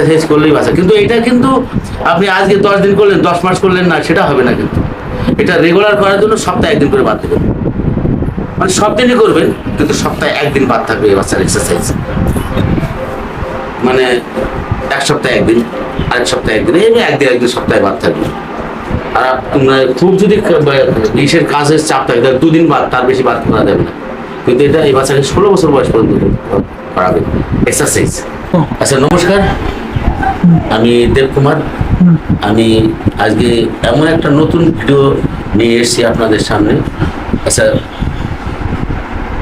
Exercise করলেই বাঁচা। কিন্তু এটা কিন্তু আপনি আজকে দশ দিন করলেন দশ মাস করলেন না সেটা হবে না কিন্তু। এটা রেগুলার করার জন্য সপ্তাহে একদিন করে বাদ দেবেন। মানে সব দিনই করবেন কিন্তু সপ্তাহে একদিন বাদ থাকবে এই বাচ্চার এক্সারসাইজ মানে এক সপ্তাহে একদিন আরেক সপ্তাহে একদিন এই একদিন একদিন সপ্তাহে বাদ থাকবে। আর আপনার খুব যদি ইসের কাজের চাপ থাকে তাহলে দুদিন বাদ তার বেশি বাদ করা যাবে না। কিন্তু এটা এই বাচ্চাকে ষোলো বছর বয়স পর্যন্ত করাবে। এক্সারসাইজ আচ্ছা নমস্কার। আমি দেবকুমার আমি আজকে এমন একটা নতুন ভিডিও নিয়ে এসেছি আপনাদের সামনে। আচ্ছা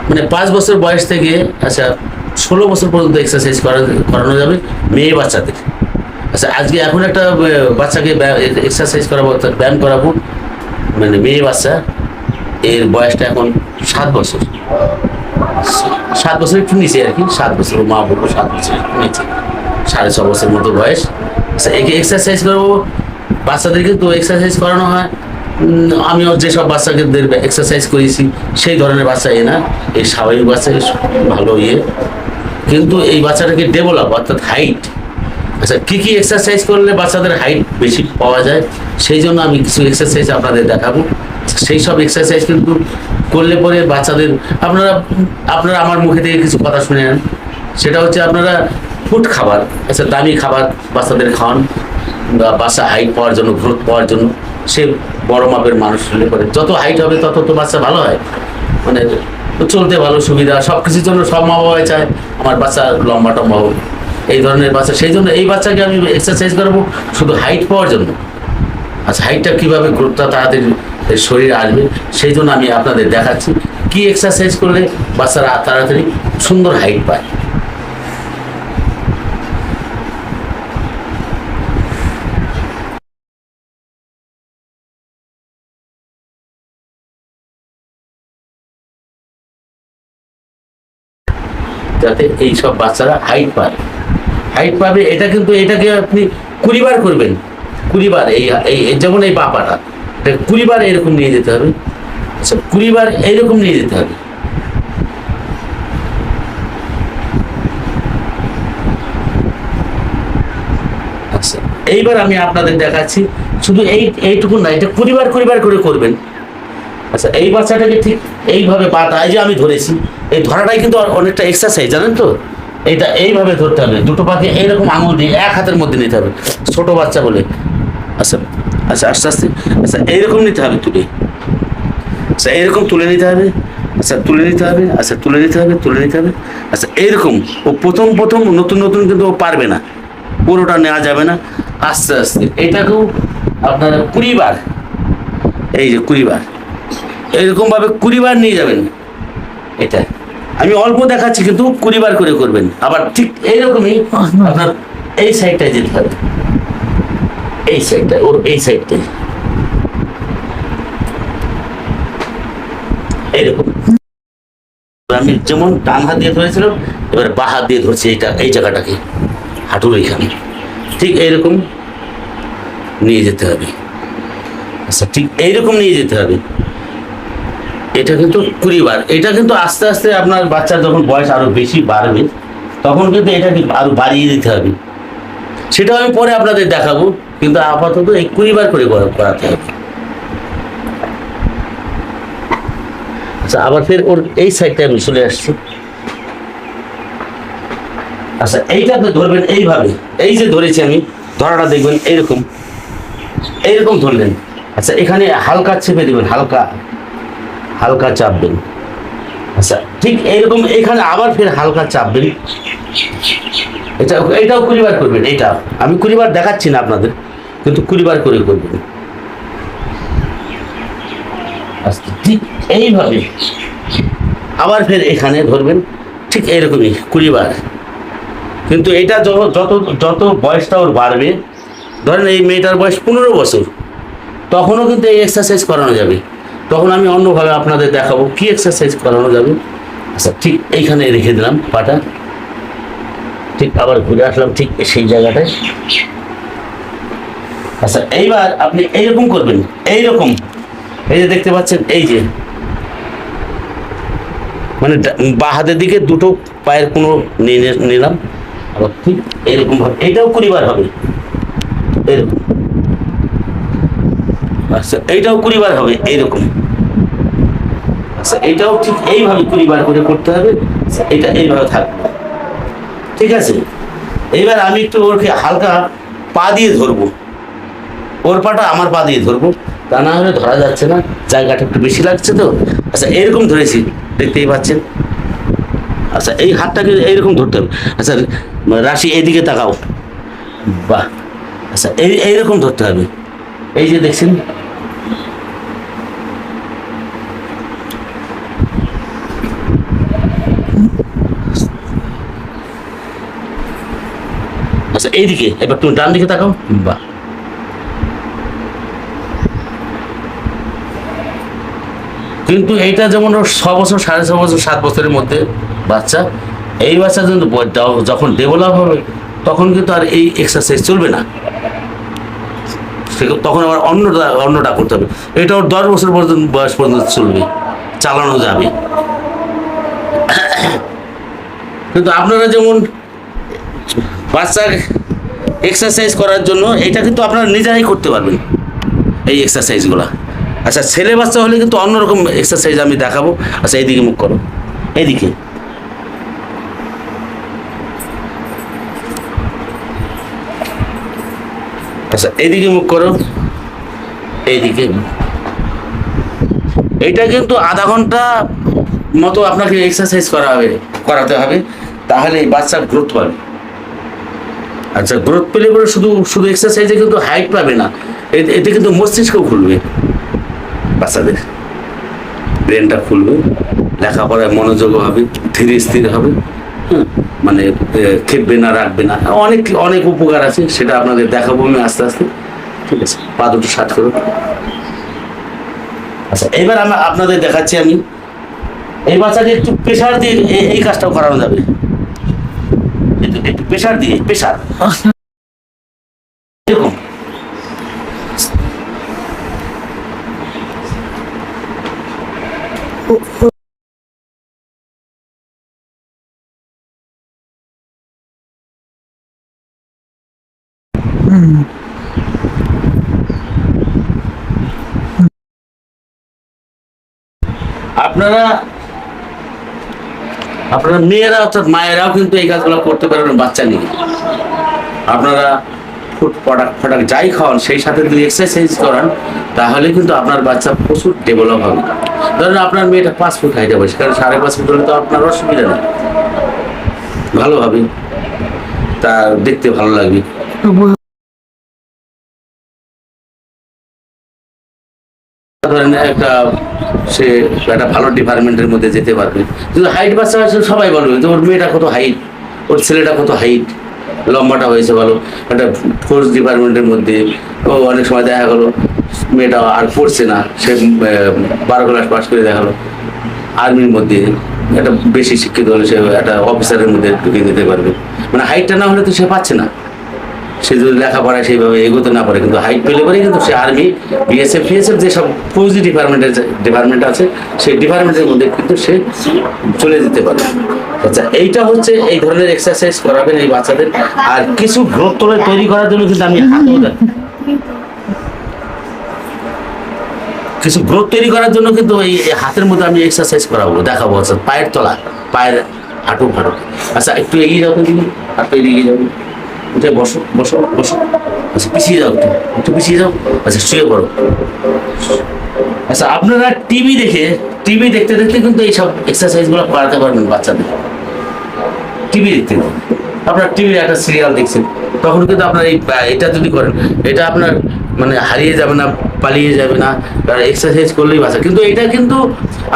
মানে পাঁচ বছর বয়স থেকে আচ্ছা ষোলো বছর পর্যন্ত এক্সারসাইজ করা করানো যাবে মেয়ে বাচ্চাদের। আচ্ছা আজকে এখন একটা বাচ্চাকে এক্সারসাইজ করাবো, অর্থাৎ ব্যায়াম করাবো। মানে মেয়ে বাচ্চা, এর বয়সটা এখন সাত বছর। সাত বছর একটু নিচে আর কি, সাত বছর মা বলব সাত বছর একটু নিচে। সাড়ে ছ বছর মতো বয়স। আচ্ছা একে এক্সারসাইজ করব। বাচ্চাদেরকে তো এক্সারসাইজ করানো হয়। আমিও যেসব বাচ্চাদের এক্সারসাইজ করেছি, সেই ধরনের বাচ্চা এ না। এই স্বাভাবিক বাচ্চা ভালো ইয়ে। কিন্তু এই বাচ্চাটাকে ডেভেলপ অর্থাৎ হাইট আচ্ছা কী কী এক্সারসাইজ করলে বাচ্চাদের হাইট বেশি পাওয়া যায়? সেই জন্য আমি কিছু এক্সারসাইজ আপনাদের দেখাবো। সেই সব এক্সারসাইজ কিন্তু করলে পরে বাচ্চাদের, আপনারা আপনারা আমার মুখে থেকে কিছু কথা শুনে নেন। সেটা হচ্ছে আপনারা ফুড খাবার আচ্ছা দামি খাবার বাচ্চাদের খাওয়ান বাচ্চা হাইট পাওয়ার জন্য গ্রোথ পাওয়ার জন্য, সে বড় মাপের মানুষ হলে পরে যত হাইট হবে তত তো বাচ্চা ভালো হয়। মানে চলতে ভালো, সুবিধা সব কিছুর জন্য সব মা বাবাই চায়, আমার বাচ্চা লম্বা টম্বা হোক। এই ধরনের বাচ্চা, সেই জন্য এই বাচ্চাকে আমি এক্সারসাইজ করাবো, শুধু হাইট পাওয়ার জন্য। আচ্ছা হাইটটা কীভাবে গ্রোথটা তাড়াতাড়ি শরীরে আসবে, সেই জন্য আমি আপনাদের দেখাচ্ছি। কি এক্সারসাইজ করলে বাচ্চারা তাড়াতাড়ি সুন্দর হাইট পায়। যাতে এই সব বাচ্চারা হাইট পায়। হাইট পাবে, এটা কিন্তু এটাকে আপনি কুড়িবার করবেন। কুড়িবার, এই এই যেমন এই পাপাটা এটা কুড়িবার এরকম নিয়ে যেতে হবে। আচ্ছা কুড়িবার এইরকম নিয়ে যেতে হবে। আচ্ছা এইবার আমি আপনাদের দেখাচ্ছি, শুধু এই, এইটুকু না, এটা কুড়িবার কুড়িবার করে করবেন। আচ্ছা এই বাচ্চাটাকে ঠিক এইভাবে পাটা এই যে আমি ধরেছি, এই ধরাটাই কিন্তু অনেকটা এক্সারসাইজ জানেন তো? এইটা এইভাবে ধরতে হবে, দুটো পাকে এইরকম আঙুল দিয়ে এক হাতের মধ্যে নিতে হবে, ছোট বাচ্চা বলে। আচ্ছা আচ্ছা আস্তে আস্তে আচ্ছা এইরকম নিতে হবে তুলে। আচ্ছা এইরকম তুলে নিতে হবে আচ্ছা তুলে নিতে হবে আচ্ছা তুলে নিতে হবে, তুলে নিতে হবে। আচ্ছা এইরকম, ও প্রথম প্রথম, নতুন নতুন কিন্তু ও পারবে না, পুরোটা নেওয়া যাবে না। আস্তে আস্তে, এটাকেও আপনারা কুড়ি বার এই যে কুড়ি বার এরকম ভাবে কুড়ি বার নিয়ে যাবেন। এটা। আমি অল্প দেখাচ্ছি, কিন্তু কুড়ি বার করে করবেন। আবার ঠিক এইরকমই আপনার এই সাইডটায় যেতে হবে। এই সাইডটায় ওর এই সাইডটায় এইরকম। আমি যেমন ডান হাত দিয়ে ধরেছিলাম, এবার বা হাত দিয়ে ধরছি এইটা, এই জায়গাটাকে। হাঁটুর এইখানে ঠিক এইরকম নিয়ে যেতে হবে। আচ্ছা ঠিক এইরকম নিয়ে যেতে হবে। এটা কিন্তু কুড়ি বার এটা কিন্তু আস্তে আস্তে আপনার বাচ্চার যখন বয়স আরও বেশি বাড়বে, তখন কিন্তু এটাকে আরও বাড়িয়ে দিতে হবে। সেটা আমি পরে আপনাদের দেখাবো, কিন্তু আপাতত এই কুড়ি বার করে করাতে হবে। আচ্ছা আবার ফের ওর এই সাইডটা আমি চলে আসছি। আচ্ছা এইটা আপনি ধরবেন এইভাবে। এই যে ধরেছি আমি, ধরাটা দেখবেন এইরকম। এইরকম ধরলেন। আচ্ছা এখানে হালকা চেপে দেবেন, হালকা। হালকা চাপবেন। আচ্ছা ঠিক এইরকম এখানে আবার ফের হালকা চাপবেন। এটা, এটাও কুড়িবার করবেন, এটা। আমি কুড়িবার দেখাচ্ছি না আপনাদের, কিন্তু কুড়িবার করে করবেন। আচ্ছা ঠিক এইভাবে আবার ফের এখানে ধরবেন, ঠিক এইরকমই কুড়িবার। কিন্তু এটা যত যত বয়সটা ওর বাড়বে, ধরেন এই মেয়েটার বয়স পনেরো বছর, তখনও কিন্তু এই এক্সারসাইজ করানো যাবে। তখন আমি অন্যভাবে আপনাদের দেখাবো কি এক্সারসাইজ করানো যাবে। আচ্ছা ঠিক এইখানে রেখে দিলাম পাটা। ঠিক আবার ঘুরে আসলাম ঠিক সেই জায়গাটায়। আচ্ছা এইবার আপনি এইরকম করবেন, এইরকম। এই যে দেখতে পাচ্ছেন, এই যে। মানে ডা- বাঁ হাতের দিকে দুটো পায়ের কোনো নিলাম। আবার ঠিক এরকম ভাবে এটাও কুড়ি বার হবে। এরকম আচ্ছা এইটাও কুড়ি বার হবে, এইরকম। আচ্ছা এটাও ঠিক এইভাবে কুড়ি বার করে করতে হবে এটা এইভাবে থাকবে। ঠিক আছে? এবার আমি একটু ওরকে হালকা পা দিয়ে ধরবো। ওর পাটা আমার পা দিয়ে ধরবো। তা না হলে ধরা যাচ্ছে না, জায়গাটা একটু বেশি লাগছে তো। আচ্ছা এরকম ধরেছি, দেখতেই পাচ্ছেন? আচ্ছা এই হাতটাকে এইরকম ধরতে হবে। আচ্ছা রাশি এইদিকে তাকাও। বাহ! আচ্ছা এই, এইরকম ধরতে হবে। এই যে দেখছেন? আচ্ছা এইদিকে, এবার তুমি ডান দিকে তাকাও। বাহ। কিন্তু এইটা যেমন ছ বছর, সাড়ে ছ বছর, সাত বছরের মধ্যে বাচ্চা, এই বাচ্চা কিন্তু যখন ডেভেলপ হবে, তখন কিন্তু আর এই এক্সারসাইজ চলবে না। তখন আবার অন্যটা অন্যটা করতে হবে। এটা ওর দশ বছর পর্যন্ত বয়স পর্যন্ত চলবে, চালানো যাবে। কিন্তু আপনারা যেমন বাচ্চার এক্সারসাইজ করার জন্য, এটা কিন্তু আপনারা নিজেরাই করতে পারবেন, এই এক্সারসাইজগুলো আচ্ছা ছেলে বাচ্চা হলে কিন্তু অন্যরকম এক্সারসাইজ আমি দেখাবো। আচ্ছা এইদিকে মুখ করো। এইদিকে। আচ্ছা এইদিকে মুখ করো। এইদিকে। এইটা কিন্তু আধা ঘণ্টা মতো আপনাকে এক্সারসাইজ করা হবে, করাতে হবে তাহলে বাচ্চার গ্রোথ পাবে। আচ্ছা গ্রোথ পেলে পরে শুধু শুধু এক্সারসাইজে কিন্তু হাইট পাবে না এতে কিন্তু মস্তিষ্ক খুলবে বাচ্চাদের। ব্রেনটা খুলবে, লেখাপড়ায় মনোযোগ হবে, ধীরে স্থির হবে। মানে খেপবে না রাখবে না। অনেক অনেক উপকার আছে সেটা আপনাদের দেখাবো আমি আস্তে আস্তে। ঠিক আছে। পা দুটো সাত করো আচ্ছা এবার আমি আপনাদের দেখাচ্ছি আমি। এই বাচ্চাকে একটু প্রেশার দিয়ে এই কাজটাও করানো যাবে। একটু একটু প্রেশার দিয়ে প্রেশার এরকম। আপনারা আপনারা মেয়েরা অর্থাৎ মায়েরাও কিন্তু এই কাজগুলো করতে পারবেন, বাচ্চা নিয়ে। আপনারা ফুড প্রোডাক্ট ফটাক যাই খাওয়ান, সেই সাথে যদি এক্সারসাইজ করান, তাহলে কিন্তু আপনার বাচ্চা প্রচুর ডেভেলপ হবে। ধরেন আপনার মেয়েটা পাঁচ ফুট হাইট হবে সেখানে সাড়ে পাঁচ ফুট হলে তো আপনার অসুবিধা নেই। ভালো হবে তা দেখতে ভালো লাগবে। একটা, সে একটা ভালো ডিপার্টমেন্টের মধ্যে যেতে পারবে। কিন্তু হাইট বাচ্চা আছে সবাই বলবে যে ওর মেয়েটা কত হাইট ওর ছেলেটা কত হাইট লম্বাটা হয়েছে ভালো। একটা ফোর্স ডিপার্টমেন্টের মধ্যে। ও অনেক সময় দেখা গেলো, মেয়েটা আর পড়ছে না। সে বারো ক্লাস পাস করে দেখা গেলো। আর্মির মধ্যে একটা বেশি শিক্ষিত হলে সে একটা অফিসারের মধ্যে ঢুকে যেতে পারবে। মানে হাইটটা না হলে তো সে পাচ্ছে না। সে যদি লেখাপড়ায় সেইভাবে এগোতে না পারে, কিন্তু হাইট পেলে পরে কিন্তু সে আর্মি বিএসএফ ফিএসএফ যেসব ফৌজি ডিপার্টমেন্টের ডিপার্টমেন্ট আছে, সেই ডিপার্টমেন্টের মধ্যে কিন্তু সে চলে যেতে পারে। আচ্ছা এইটা হচ্ছে এই ধরনের এক্সারসাইজ করাবেন এই বাচ্চাদের। আর কিছু গ্রোথ তোলে তৈরি করার জন্য কিন্তু আমি কিছু গ্রোথ তৈরি করার জন্য কিন্তু এই হাতের মধ্যে আমি এক্সারসাইজ করাবো, দেখাবো। আচ্ছা পায়ের তলা, পায়ের হাঁটু ফাটু আচ্ছা একটু এগিয়ে যাও তো দিদি হাতটা এগিয়ে যাও। উঠে বসো বসো বসো। আচ্ছা পিছিয়ে যাও একটু একটু পিছিয়ে যাও। আচ্ছা শুয়ে পড়ো। আচ্ছা আপনারা টিভি দেখে টিভি দেখতে দেখতে কিন্তু এইসব এক্সারসাইজগুলো করাতে পারবেন বাচ্চাদের। টিভি দেখতে। আপনার টিভির একটা সিরিয়াল দেখছেন। তখন কিন্তু আপনার এই এটা যদি করেন, এটা আপনার মানে হারিয়ে যাবে না, পালিয়ে যাবে না এক্সারসাইজ করলেই বাঁচা। কিন্তু এটা কিন্তু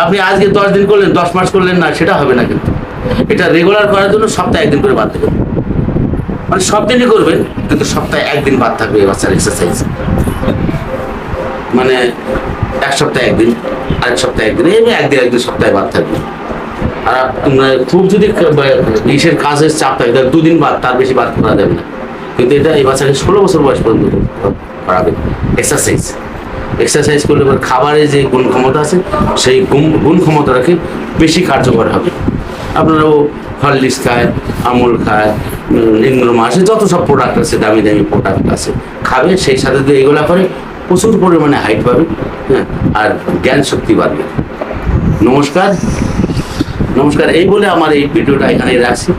আপনি আজকে দশ দিন করলেন, দশ মাস করলেন না, সেটা হবে না কিন্তু। এটা রেগুলার করার জন্য সপ্তাহে একদিন করে বাদ দেবেন। মানে সব দিনই করবেন কিন্তু সপ্তাহে একদিন বাদ থাকবে বাচ্চার এক্সারসাইজ মানে এক সপ্তাহে একদিন, আরেক সপ্তাহে একদিন, এই একদিন একদিন সপ্তাহে বাদ থাকবে। আর খুব যদি ইসের কাজের চাপ থাকে, তাহলে দুদিন বাদ, তার বেশি বাদ করা যাবে না। কিন্তু এটা এই বাচ্চাকে ষোলো বছর বয়স পর্যন্ত করাবে। এক্সারসাইজ এক্সারসাইজ করলে এবার খাবারের যে গুণ ক্ষমতা আছে, সেই গুণ গুণ ক্ষমতাটাকে বেশি কার্যকর হবে। আপনারাও হরলিক্স খায়, আমুল খায় ইংরো মাসে যত সব প্রোডাক্ট আছে, দামি দামি প্রোডাক্ট আছে, খাবে, সেই সাথে যদি এগুলা করে প্রচুর পরিমাণে হাইট পাবে হ্যাঁ আর জ্ঞান শক্তি বাড়বে। নমস্কার নমস্কার, এই বলে আমার এই ভিডিওটা এখানে রাখছি।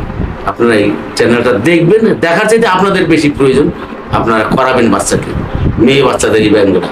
আপনারা এই চ্যানেলটা দেখবেন, দেখার চাইতে আপনাদের বেশি প্রয়োজন, আপনারা করাবেন বাচ্চাকে, মেয়ে বাচ্চাদের এই ব্যায়ামগুলো